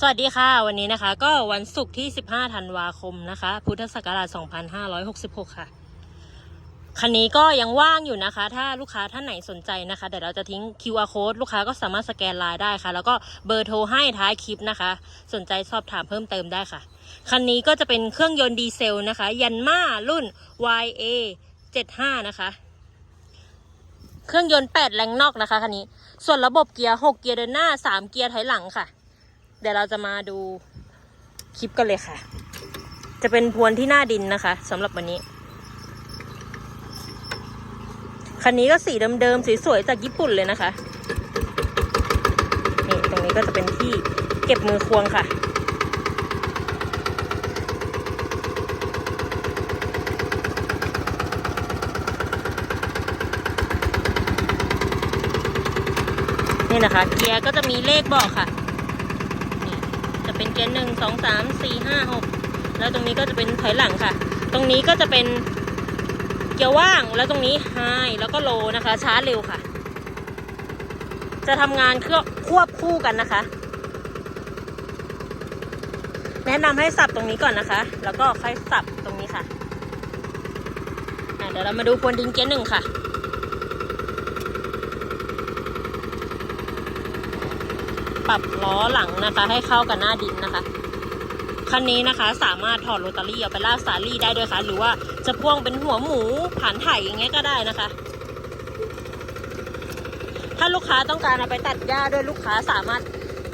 สวัสดีค่ะวันนี้นะคะ ก็วันศุกร์ที่ 15 ธันวาคมนะคะ พุทธศักราช 2566 ค่ะ คันนี้ก็ยังว่างอยู่นะคะ ถ้าลูกค้าท่านไหนสนใจนะคะ เดี๋ยวเราจะทิ้ง QR code ลูกค้าก็สามารถสแกนไลน์ได้ค่ะ แล้วก็เบอร์โทรให้ท้ายคลิปนะคะ สนใจสอบถามเพิ่มเติมได้ค่ะ คันนี้ก็จะเป็นเครื่องยนต์ดีเซลนะคะ ยันมารุ่น YA 75 นะคะ เครื่องยนต์ 8 แรงนอกนะคะคันนี้ ส่วนระบบเกียร์ 6 เกียร์เดินหน้า 3 เกียร์ถอยหลังค่ะ เดี๋ยวเราจะมาดูคลิปกันเลยค่ะ จะเป็นพวนที่หน้าดินนะคะสำหรับวันนี้ คันนี้ก็สีเดิมๆสวยๆจากญี่ปุ่นเลยนะคะนี่ตรงนี้ก็จะเป็นที่เก็บมือควงค่ะนี่นะคะ เกียร์ก็จะมีเลขบอกค่ะ เป็นเกียร์หนึ่งสองสามสี่ห้าหกแล้วตรงนี้ก็จะเป็นถอยหลังค่ะ ตรงนี้ก็จะเป็นเกียร์ว่างแล้วตรงนี้ไฮแล้วก็โลนะคะช้าเร็วค่ะ จะทำงานเครื่องควบคู่กันนะคะ แนะนำให้สับตรงนี้ก่อนนะคะ แล้วก็ค่อยสับตรงนี้ค่ะอะเดี๋ยวเรามาดูพวนดินเกียร์หนึ่งค่ะ ปรับล้อหลังนะคะ ให้เข้ากับหน้าดินนะคะคันนี้นะคะสามารถถอดโรตารี่เอาไปลากสาลี่ได้ด้วยค่ะ หรือว่าจะพ่วงเป็นหัวหมูผ่านไถ่อย่างเงี้ยก็ได้นะคะ ถ้าลูกค้าต้องการเอาไปตัดหญ้าด้วยลูกค้าสามารถ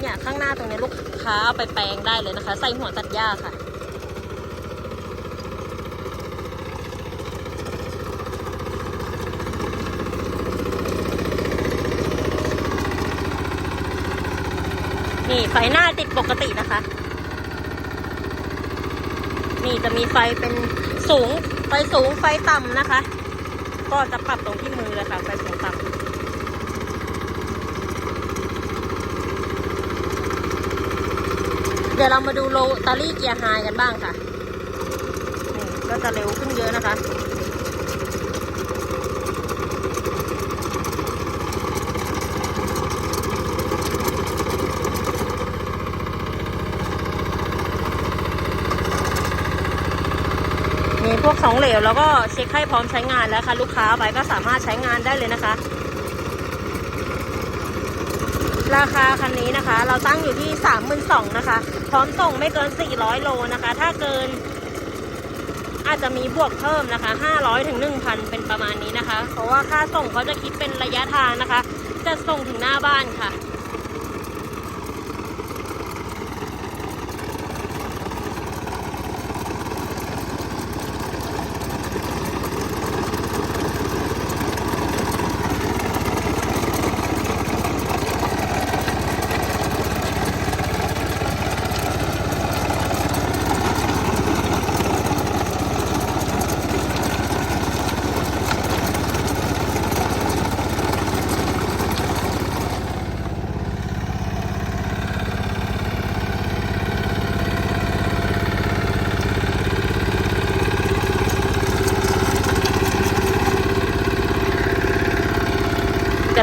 เนี่ยข้างหน้าตรงนี้ลูกค้าเอาไปแปลงได้เลยนะคะ ใส่หัวตัดหญ้าค่ะ นี่ไฟหน้าติดปกตินะคะ นี่จะมีไฟเป็นสูง ไฟสูงไฟต่ำนะคะ ก็จะปรับตรงที่มือเลยค่ะ ไฟสูงต่ำเดี๋ยวเรามาดูโรตารี่เกียร์ไฮกันบ้างค่ะนี่ก็จะเร็วขึ้นเยอะนะคะ มี พวกของเหลวแล้วก็เช็คให้พร้อมใช้งานแล้วค่ะ ลูกค้าเอาไปก็สามารถใช้งานได้เลยนะคะ ราคาคันนี้นะคะ เราตั้งอยู่ที่สามหมื่นสองนะคะ พร้อมส่งไม่เกินสี่ร้อยโลนะคะ ถ้าเกิน อาจจะมีบวกเพิ่มนะคะห้าร้อยถึงหนึ่งพันเป็นประมาณนี้นะคะ เพราะว่าค่าส่งเขาจะคิดเป็นระยะทางนะคะ จะส่งถึงหน้าบ้านค่ะ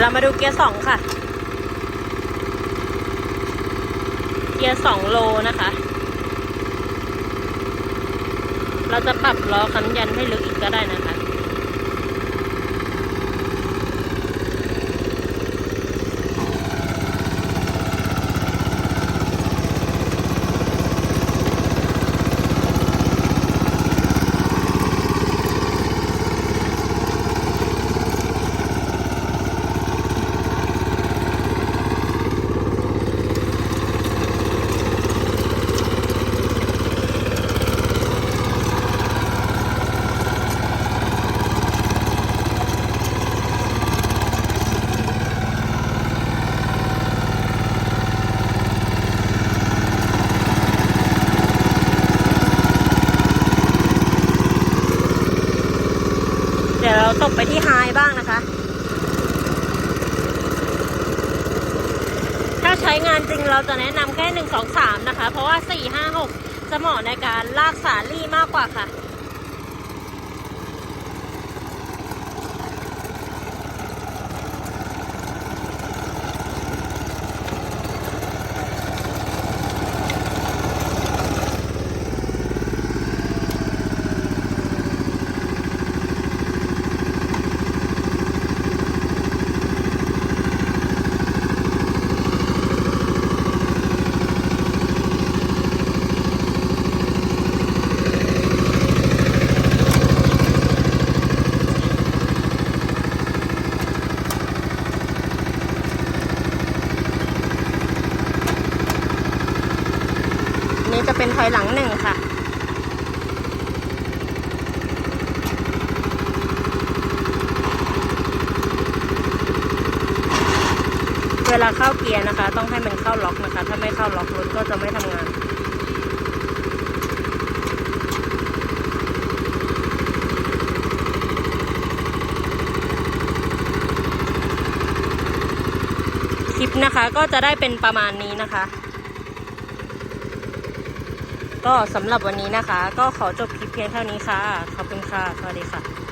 ยวเรามาดูเกียร์สองค่ะ เกียร์สองโลนะคะ เราจะปรับล้อคันยันให้ลึกอีกก็ได้นะคะ ตกไปที่ไฮบ้างนะคะ ถ้าใช้งานจริงเราจะแนะนำแค่หนึ่งสองสามนะคะ เพราะว่าสี่ห้าหกจะเหมาะในการลากสาลี่มากกว่าค่ะ อยหลังหนึ่งค่ะ เวลาเข้าเกียร์นะคะ ต้องให้มันเข้าล็อกนะคะ ถ้าไม่เข้าล็อกรถก็จะไม่ทำงานคลิปนะคะก็จะได้เป็นประมาณนี้นะคะ ก็สำหรับวันนี้นะคะ ก็ขอจบคลิปเพียงเท่านี้ค่ะ ขอบคุณค่ะ สวัสดีค่ะ